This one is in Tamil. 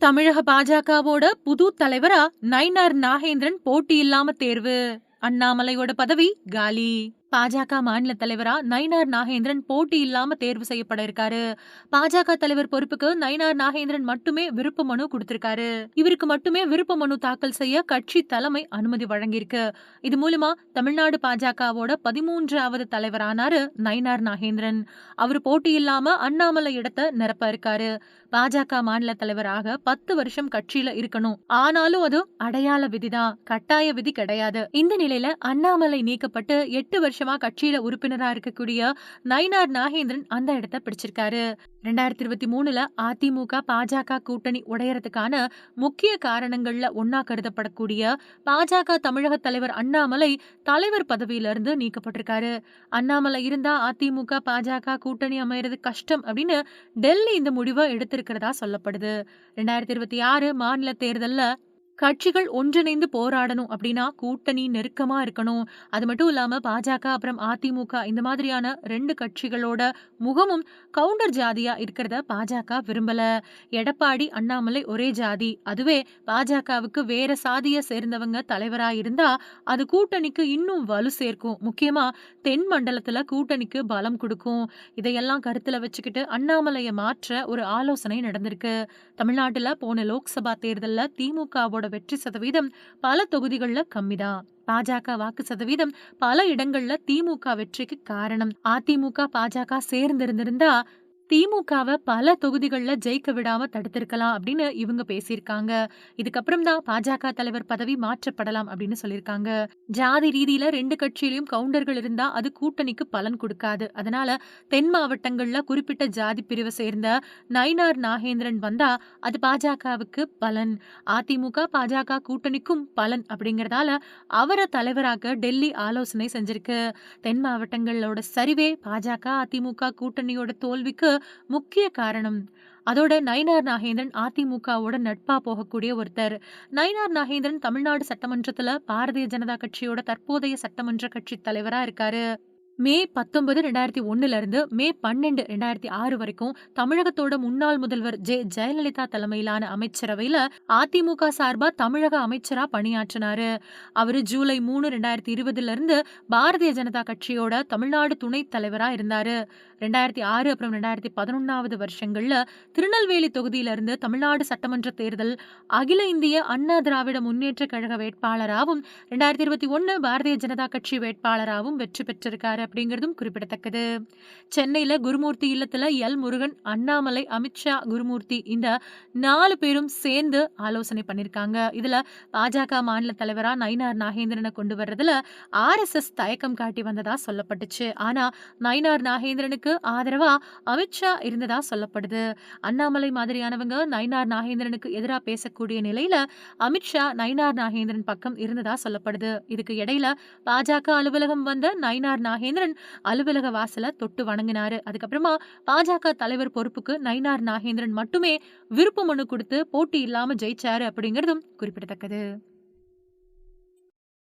தமிழக பாஜகவோட புது தலைவரா நயினார் நாகேந்திரன் போட்டி இல்லாம தேர்வு. அண்ணாமலையோட பதவி காலி. பாஜக மாநில தலைவரா நயினார் நாகேந்திரன் போட்டி இல்லாம தேர்வு செய்யப்பட இருக்காரு. பாஜக தலைவர் பொறுப்புக்கு நயினார் நாகேந்திரன் மட்டுமே விருப்ப மனு கொடுத்திருக்காரு. இவருக்கு மட்டுமே விருப்ப மனு தாக்கல் செய்ய கட்சி தலைமை அனுமதி வழங்கியிருக்கு. இது மூலமா தமிழ்நாடு பாஜகவோட பதிமூன்றாவது தலைவரானாரு நயினார் நாகேந்திரன். அவர் போட்டி இல்லாம அண்ணாமலை இடத்தை நிரப்ப இருக்காரு. பாஜக மாநில தலைவராக பத்து வருஷம் கட்சியில இருக்கணும். ஆனாலும் அது அடையாள விதிதான். கட்டாய விதி கிடையாது. இந்த நிலையில அண்ணாமலை நீக்கப்பட்டு எட்டு வருஷம் கட்சியில உறுப்பினரா இருக்கக்கூடிய நயினார் நாகேந்திரன் அந்த இடத்த பிடிச்சிருக்காரு. ரெண்டாயிரத்தி இருபத்தி மூணுல அதிமுக பாஜக கூட்டணி உடையறதுக்கான முக்கிய காரணங்கள்ல ஒன்னா கருதப்படக்கூடிய பாஜக தமிழக தலைவர் அண்ணாமலை தலைவர் பதவியிலிருந்து நீக்கப்பட்டிருக்காரு. அண்ணாமலை இருந்தா அதிமுக பாஜக கூட்டணி அமையறது கஷ்டம் அப்படின்னு டெல்லி இந்த முடிவை எடுத்திருக்கிறதா சொல்லப்படுது. ரெண்டாயிரத்தி இருபத்தி ஆறு மாநில தேர்தல்ல கட்சிகள் ஒன்றிணைந்து போராடணும் அப்படின்னா கூட்டணி நெருக்கமா இருக்கணும். அது மட்டும் இல்லாமல் பாஜக அப்புறம் அதிமுக இந்த மாதிரியான ரெண்டு கட்சிகளோட முகமும் கவுண்டர் ஜாதியாக இருக்கிறத பாஜக விரும்பல. எடப்பாடி அண்ணாமலை ஒரே ஜாதி. அதுவே பாஜகவுக்கு வேற சாதியை சேர்ந்தவங்க தலைவராக இருந்தால் அது கூட்டணிக்கு இன்னும் வலு சேர்க்கும். முக்கியமாக தென் மண்டலத்தில் கூட்டணிக்கு பலம் கொடுக்கும். இதையெல்லாம் கருத்தில் வச்சுக்கிட்டு அண்ணாமலையை மாற்ற ஒரு ஆலோசனை நடந்திருக்கு. தமிழ்நாட்டில் போன லோக்சபா தேர்தலில் திமுகவோட வெற்றி சதவீதம் பல தொகுதிகளில் கம்மிதான் பாஜக வாக்கு சதவீதம் பல இடங்கள்ல திமுக வெற்றிக்கு காரணம். அதிமுக பாஜக சேர்ந்திருந்திருந்தா திமுகவை பல தொகுதிகள்ல ஜெயிக்க விடாம தடுத்திருக்கலாம் அப்படின்னு இவங்க பேசியிருக்காங்க. இதுக்கப்புறம் தான் பாஜக தலைவர் பதவி மாற்றப்படலாம் அப்படின்னு சொல்லியிருக்காங்க. ஜாதி ரீதியில ரெண்டு கட்சியிலையும் கவுண்டர்கள் இருந்தா அது கூட்டணிக்கு பலன் கொடுக்காது. அதனால தென் மாவட்டங்கள்ல குறிப்பிட்ட ஜாதி பிரிவை சேர்ந்த நயினார் நாகேந்திரன் வந்தா அது பாஜகவுக்கு பலன். அதிமுக பாஜக கூட்டணிக்கும் பலன் அப்படிங்கறதால அவரை தலைவராக டெல்லி ஆலோசனை செஞ்சிருக்கு. தென் மாவட்டங்களோட சரிவே பாஜக அதிமுக கூட்டணியோட தோல்விக்கு முக்கிய காரணம். அதோட நயினார் நாகேந்திரன் அதிமுகவோட நட்பா போகக்கூடிய ஒருத்தர். நயினார் நாகேந்திரன் தமிழ்நாடு சட்டமன்றத்துல பாரதிய ஜனதா கட்சியோட தற்போதைய சட்டமன்ற கட்சி தலைவரா இருக்காரு. மே பத்தொன்பது ரெண்டாயிரத்தி ஒன்னுல இருந்து மே பன்னெண்டு ரெண்டாயிரத்தி ஆறு வரைக்கும் தமிழகத்தோட முன்னாள் முதல்வர் ஜெ ஜெயலலிதா தலைமையிலான அமைச்சரவையில அதிமுக சார்பா தமிழக அமைச்சரா பணியாற்றினாரு. அவரு ஜூலை மூணு ரெண்டாயிரத்தி இருபதுல இருந்து பாரதிய ஜனதா கட்சியோட தமிழ்நாடு துணைத் தலைவரா இருந்தாரு. ரெண்டாயிரத்தி ஆறு அப்புறம் ரெண்டாயிரத்தி பதினொன்னாவது வருஷங்கள்ல திருநெல்வேலி தொகுதியில இருந்து தமிழ்நாடு சட்டமன்ற தேர்தல் அகில இந்திய அண்ணா திராவிட முன்னேற்ற கழக வேட்பாளராகவும் ரெண்டாயிரத்தி இருபத்தி ஒன்னு பாரதிய ஜனதா கட்சி வேட்பாளராகவும் வெற்றி பெற்றிருக்காரு. அப்படிங்கிறதும் குறிப்பிடத்தக்கது. சென்னையில் குருமூர்த்தி இல்லத்துல எல் முருகன் அண்ணாமலை அமித்ஷா குருமூர்த்தி இந்த நாலு பேரும் சேர்ந்து ஆலோசனை பண்ணிருக்காங்க. இதுல பாஜக மாநில தலைவரா நயினார் நாகேந்திரனை கொண்டு வர்றதுல ஆர்எஸ்எஸ் தயக்கம் காட்டி வந்ததா சொல்லப்பட்டுச்சு. ஆனால் நயினார் நாகேந்திரனுக்கு ஆதரவா அமித்ஷா இருந்ததா சொல்லப்படுது. அண்ணாமலை மாதிரியானவங்க நயினார் நாகேந்திரனுக்கு எதிராக பேசக்கூடிய நிலையில அமித்ஷா நயினார் நாகேந்திரன் பக்கம் இருந்ததா சொல்லப்படுது. இதுக்கு இடையில பாஜக அலுவலகம் வந்த நயினார் நாகேந்திரன் அலுவலக வாசல தொட்டு வணங்கினாரு. அதுக்கப்புறமா பாஜக தலைவர் பொறுப்புக்கு நயினார் நாகேந்திரன் மட்டுமே விருப்ப மனு கொடுத்து போட்டி இல்லாம ஜெயிச்சாரு அப்படிங்கிறதும் குறிப்பிடத்தக்கது.